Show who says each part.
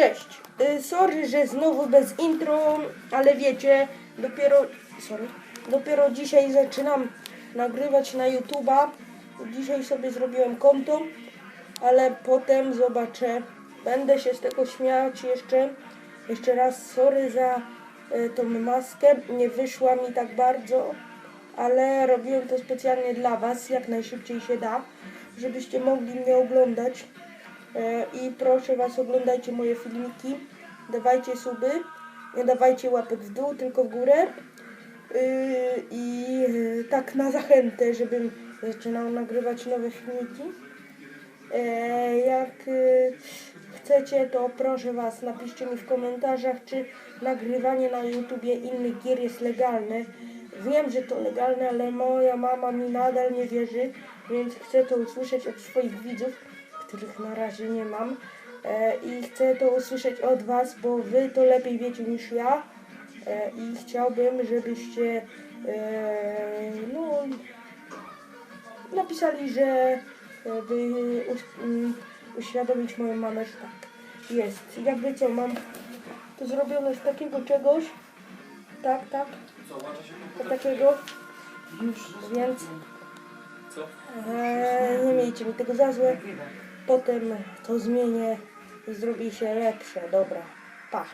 Speaker 1: Cześć. Y, Sorry, że znowu bez intro, ale wiecie, dopiero, sorry, dopiero dzisiaj zaczynam nagrywać na YouTube'a. Dzisiaj sobie zrobiłem konto, ale potem zobaczę. Będę się z tego śmiać jeszcze. Jeszcze raz sorry za y, tą maskę. Nie wyszła mi tak bardzo, ale robiłem to specjalnie dla Was, jak najszybciej się da, żebyście mogli mnie oglądać. E, I proszę Was, oglądajcie moje filmiki, dawajcie suby, nie dawajcie łapek w dół, tylko w górę. Yy, I yy, tak na zachętę, żebym zaczynał nagrywać nowe filmiki. E, Jak chcecie, to proszę Was, napiszcie mi w komentarzach, czy nagrywanie na YouTubie innych gier jest legalne. Wiem, że to legalne, ale moja mama mi nadal nie wierzy, więc chcę to usłyszeć od swoich widzów, których na razie nie mam. E, I chcę to usłyszeć od Was, bo Wy to lepiej wiecie niż ja. E, I chciałbym, żebyście e, no, napisali, że by uświadomić moją mamę, że tak jest. Jakby co, mam to zrobione z takiego czegoś. Tak, tak. To takiego. Więc
Speaker 2: Co?
Speaker 1: e, nie miejcie mi tego za złe. Potem to zmienię i zrobi się lepsze. Dobra. Pa.